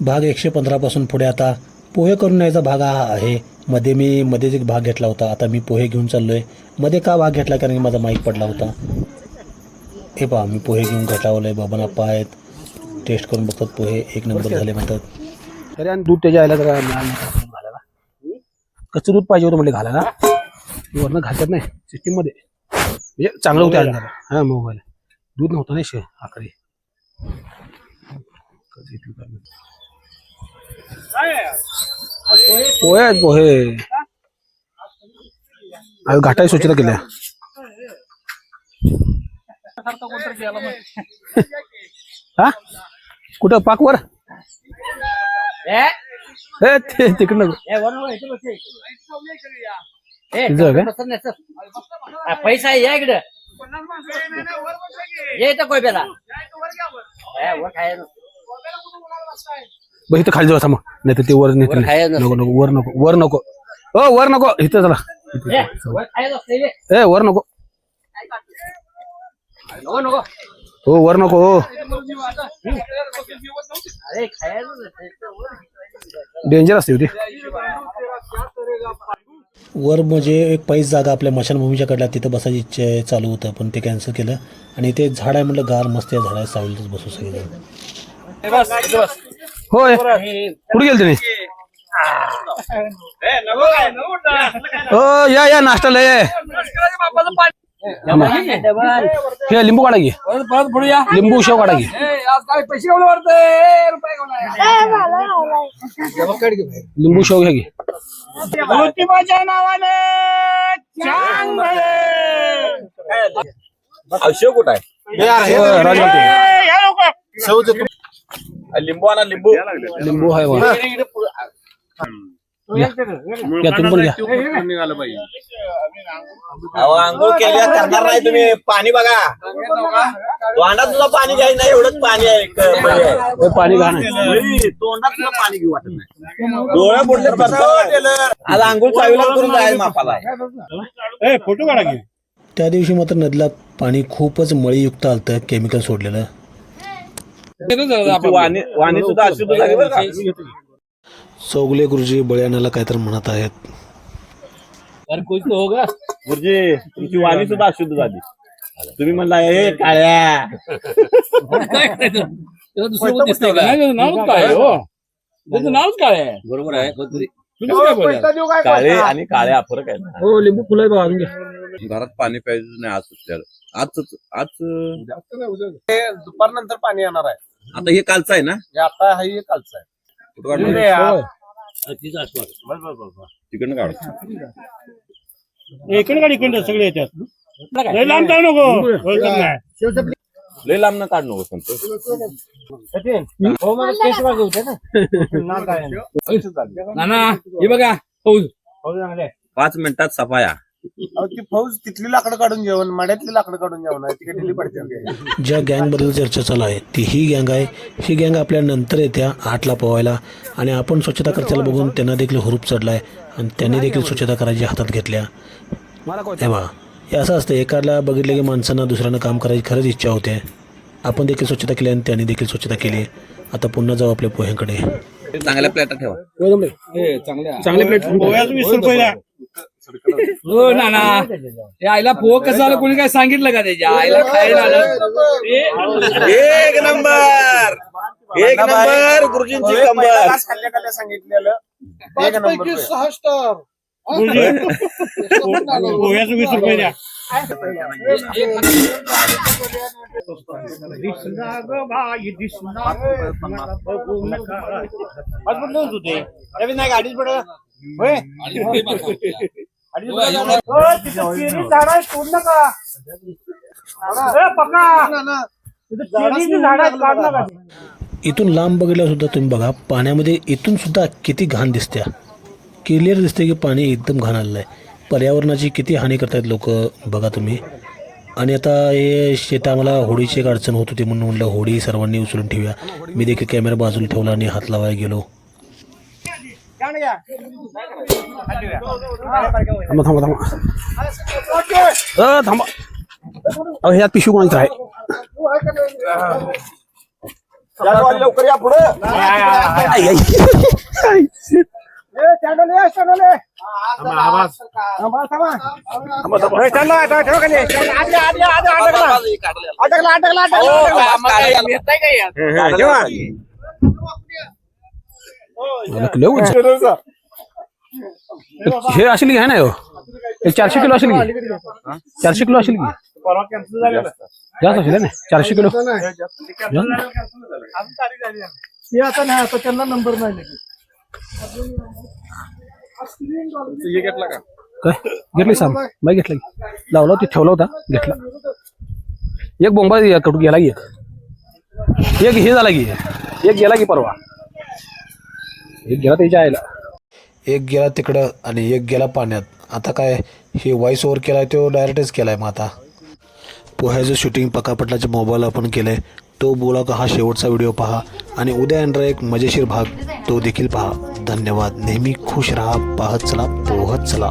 भाग एकशे पंधरापासून पुढे आता पोहे करून न्यायचा भाग हा आहे. मध्ये मी मध्येच एक भाग घेतला होता आता मी पोहे घेऊन चाललो आहे मध्ये का भाग घेतला? कारण की माझा माईक पडला होता. हे पहा मी पोहे घेऊन घटावलं आहे बाबा आप्पा आहेत टेस्ट करून बघतात पोहे. एक नंबर झाले म्हणतात. तरी आणि दूध त्याच्या आयला जरा का घालायला. कच्चं दूध पाहिजे होतं म्हणजे घालायला. वरनं घालतात नाही सिस्टीममध्ये म्हणजे चांगलं होतं आणणार हा मोबाईल. दूध नव्हतं नाही शे आकडे पोहे आहेत पोहे. अहो, घाटाई सूचना केल्या. हा? कुठं? पाकवर? तिकडनं पैसा आहे या इकडे. ये इथं कोयब्याला. वर काय बघ इथं खाली जाऊ थांबा. नाही तर ते वर वर खायला नको नको वर नको वर नको. हो वर नको. इथं चला. ए, वर. ए नको. हो वर नको हो अरे खाया नसते. डेंजर असते होती. वर म्हणजे एक पैस जागा आपल्या मशानभूमीच्या कडला तिथं बसायची इच्छा आहे, चालू होतं पण ते कॅन्सल केलं. आणि ते झाड आहे म्हटलं गार मस्त आहे झाड आहे सावलीतच बसू सगळेजण. होय. कुठे गेल तुम्ही? हो या या नाश्ताला ये. हे लिंबू काढा घे लिंबू शेव काढा घे लिंबू शेव घ्या घे अशोक कुठं आहे? हो, राजवाटे. लिंबू आणा लिंबू. लिंबू आहे बघा. या. तुम्ही पण घ्या अहो आंघोळ केल्या करणार नाही तुम्ही. पाणी बघा. तोंडात तुला पाणी घ्यायचं नाही एवढंच पाणी आहे क- मध्ये आहे. हे पाणी घाण आहे. लई, तोंडात तुला पाणी घेऊ वाटत नाही. आज आंघोळ चावीला करून मापाला. त्या दिवशी मात्र नदीला पाणी खूपच मळीयुक्त आलतं केमिकल सोडलेलं. वाणी वाणी सुद्धा अशुद्ध झाली बरं का. चौगले गुरुजी बळ्यानाला काहीतरी म्हणत आहेत. गुरुजी तुमची वाणी सुद्धा अशुद्ध झाली. तुम्ही म्हणला हे? काळ्या बरोबर आहे कोणतरी. काळे आणि काळ्या फरक आहे ना. हो लिंबू फुलं आहे बघा अजून घ्या घरात पाणी पाहिजे नाही आज सुटल्याला आज आज दुपारनंतर पाणी येणार आहे. आता हे कालचं आहे ना? हे आता हा हे कालचं आहे. कुठं काढलं? तिकडनं काढ. इकडे गाडी इकडे सगळे येतात लय लांब जाऊ नको. लय लांब न काढ नको संतोष हो मला केस मागे होते ना. नाना हे बघा पाच मिनिटात सफाया. अहो, ती फौज तिथली लाकडं काढून जेवण माड्यातली लाकडं काढून जेवण आहे तिकडे दिली पडते ज्या गँगबद्दल चर्चा चालू आहे ती ही गँग आहे. ही गँग आपल्या नंतर येत्या आठला पोवायला आणि आपण स्वच्छता करताना बघून त्यांना देखील हुरूप चढलाय आणि त्यांनी देखील स्वच्छता करायची हातात घेतल्या. हे बघा हे असं असतं एकाला बघितलं की माणसांना दुसऱ्यानं काम करायची खरंच इच्छा होते. आपण देखील स्वच्छता केली आणि त्यांनी देखील स्वच्छता केली. आता पुन्हा जाऊ आपल्या पोह्यांकडे. चांगल्या प्लेटा ठेवा. चांगले प्लेट वीस रुपये हो नाना. हे आईला पोह कसं आलं? कोणी काय सांगितलं का त्याच्या? आईला खायला आलं. एक नंबर एक नंबर. गुरुजींची कंबर सांगितलेलं. एक नंबर. पोह्याचं वीस रुपये द्या. गाडीच पड होय? इथून लांब बघितलं सुद्धा तुम्ही बघा पाण्यामध्ये इथून सुद्धा किती घाण दिसत्या. क्लिअर दिसते की पाणी एकदम घाण आलेलं आहे पर्यावरणाची किती हानी करतायत लोक बघा तुम्ही. आणि आता हे शेत आम्हाला होडीची एक अडचण होत होती म्हणून म्हटलं होडी सर्वांनी उचलून ठेवूया. मी देखील कॅमेरा बाजूला ठेवला आणि हात लावायला गेलो. थांबा थांबा थांबा. थांबा. अहो ह्यात पिशवी कोणाची आहे? लवकर या पुढे. मला लय उंच. हे असेल की आहे ना हो एक चारशे किलो असेल की। चारशे किलो असेल की। जास्त असेल ना? चारशे किलो। आता नाही आता त्यांना नंबर नाही काय? घेतली सांग बाई घेतला की लावला ते ठेवला होता घेतला एक बोंबा कडून गेला की एक? एक हे झाला की एक गेला की परवा एक गेला त्याच्या आईला. एक गेला तिकडं आणि एक गेला पाण्यात. आता काय हे व्हॉइस ओव्हर केलाय तो डायरेक्टच केलाय मग आता. पोह्याचं शूटिंग पकापटलाच्या मोबाईल आपण केलंय. तो बोला का हा शेवटचा व्हिडिओ पहा. आणि उद्या येणारा एक मजेशीर भाग तो देखील पहा. धन्यवाद. नेहमी खुश राहा. पाहत चला पोहत चला.